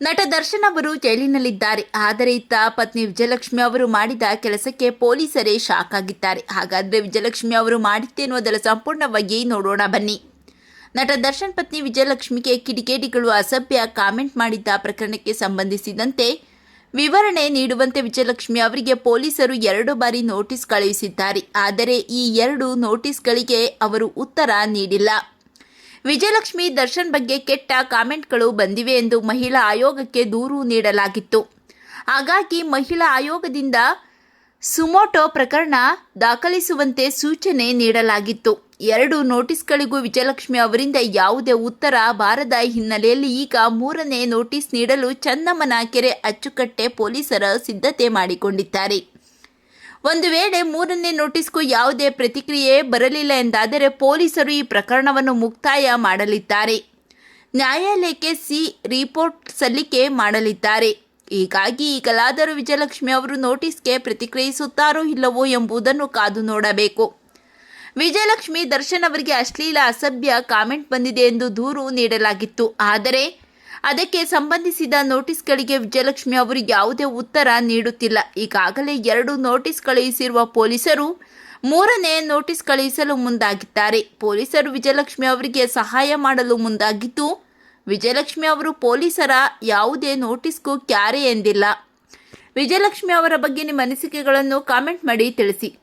ನಟ ದರ್ಶನ್ ಅವರು ಜೈಲಿನಲ್ಲಿದ್ದಾರೆ. ಆದರೆ ಇತ್ತ ಪತ್ನಿ ವಿಜಯಲಕ್ಷ್ಮಿ ಅವರು ಮಾಡಿದ ಕೆಲಸಕ್ಕೆ ಪೊಲೀಸರೇ ಶಾಕ್ ಆಗಿದ್ದಾರೆ ಹಾಗಾದ್ರೆ ವಿಜಯಲಕ್ಷ್ಮಿ ಅವರು ಮಾಡಿದ್ದೇನು ಅದರ ಸಂಪೂರ್ಣವಾಗಿ ನೋಡೋಣ ಬನ್ನಿ. ನಟ ದರ್ಶನ್ ಪತ್ನಿ ವಿಜಯಲಕ್ಷ್ಮಿಗೆ ಕಿಡಿಗೇಡಿಗಳು ಅಸಭ್ಯ ಕಾಮೆಂಟ್ ಮಾಡಿದ್ದ ಪ್ರಕರಣಕ್ಕೆ ಸಂಬಂಧಿಸಿದಂತೆ ವಿವರಣೆ ನೀಡುವಂತೆ ವಿಜಯಲಕ್ಷ್ಮಿ ಅವರಿಗೆ ಪೊಲೀಸರು ಎರಡು ಬಾರಿ ನೋಟಿಸ್ ಕಳುಹಿಸಿದ್ದಾರೆ. ಆದರೆ ಈ ಎರಡು ನೋಟಿಸ್ಗಳಿಗೆ ಅವರು ಉತ್ತರ ನೀಡಿಲ್ಲ. ವಿಜಯಲಕ್ಷ್ಮಿ ದರ್ಶನ್ ಬಗ್ಗೆ ಕೆಟ್ಟ ಕಾಮೆಂಟ್ಗಳು ಬಂದಿವೆ ಎಂದು ಮಹಿಳಾ ಆಯೋಗಕ್ಕೆ ದೂರು ನೀಡಲಾಗಿತ್ತು. ಹಾಗಾಗಿ ಮಹಿಳಾ ಆಯೋಗದಿಂದ ಸುಮೋಟೋ ಪ್ರಕರಣ ದಾಖಲಿಸುವಂತೆ ಸೂಚನೆ ನೀಡಲಾಗಿತ್ತು. ಎರಡು ನೋಟಿಸ್ಗಳಿಗೂ ವಿಜಯಲಕ್ಷ್ಮಿ ಅವರಿಂದ ಯಾವುದೇ ಉತ್ತರ ಬಾರದ ಹಿನ್ನೆಲೆಯಲ್ಲಿ ಈಗ ಮೂರನೇ ನೋಟಿಸ್ ನೀಡಲು ಚನ್ನಮ್ಮನ ಕೆರೆ ಅಚ್ಚುಕಟ್ಟೆ ಪೊಲೀಸರ ಸಿದ್ಧತೆ ಮಾಡಿಕೊಂಡಿದ್ದಾರೆ. ಒಂದು ವೇಳೆ ಮೂರನೇ ನೋಟಿಸ್ಗೂ ಯಾವುದೇ ಪ್ರತಿಕ್ರಿಯೆ ಬರಲಿಲ್ಲ ಎಂದಾದರೆ ಪೊಲೀಸರು ಈ ಪ್ರಕರಣವನ್ನು ಮುಕ್ತಾಯ ಮಾಡಲಿದ್ದಾರೆ. ನ್ಯಾಯಾಲಯಕ್ಕೆ ಸಿ ರಿಪೋರ್ಟ್ ಸಲ್ಲಿಕೆ ಮಾಡಲಿದ್ದಾರೆ. ಹೀಗಾಗಿ ಈಗಲಾದರೂ ವಿಜಯಲಕ್ಷ್ಮಿ ಅವರು ನೋಟಿಸ್ಗೆ ಪ್ರತಿಕ್ರಿಯಿಸುತ್ತಾರೋ ಇಲ್ಲವೋ ಎಂಬುದನ್ನು ಕಾದು ನೋಡಬೇಕು. ವಿಜಯಲಕ್ಷ್ಮಿ ದರ್ಶನ್ ಅವರಿಗೆ ಅಶ್ಲೀಲ ಅಸಭ್ಯ ಕಾಮೆಂಟ್ ಬಂದಿದೆ ಎಂದು ದೂರು ನೀಡಲಾಗಿತ್ತು. ಆದರೆ ಅದಕ್ಕೆ ಸಂಬಂಧಿಸಿದ ನೋಟಿಸ್ಗಳಿಗೆ ವಿಜಯಲಕ್ಷ್ಮಿ ಅವರು ಯಾವುದೇ ಉತ್ತರ ನೀಡುತ್ತಿಲ್ಲ. ಈಗಾಗಲೇ ಎರಡು ನೋಟಿಸ್ ಕಳುಹಿಸಿರುವ ಪೊಲೀಸರು ಮೂರನೇ ನೋಟಿಸ್ ಕಳುಹಿಸಲು ಮುಂದಾಗಿದ್ದಾರೆ. ಪೊಲೀಸರು ವಿಜಯಲಕ್ಷ್ಮಿ ಅವರಿಗೆ ಸಹಾಯ ಮಾಡಲು ಮುಂದಾಗಿದ್ದು, ವಿಜಯಲಕ್ಷ್ಮಿ ಅವರು ಪೊಲೀಸರ ಯಾವುದೇ ನೋಟಿಸ್ಗೂ ಕ್ಯಾರೆ ಎಂದಿಲ್ಲ. ವಿಜಯಲಕ್ಷ್ಮಿ ಅವರ ಬಗ್ಗೆ ನಿಮ್ಮ ಅನಿಸಿಕೆಗಳನ್ನು ಕಾಮೆಂಟ್ ಮಾಡಿ ತಿಳಿಸಿ.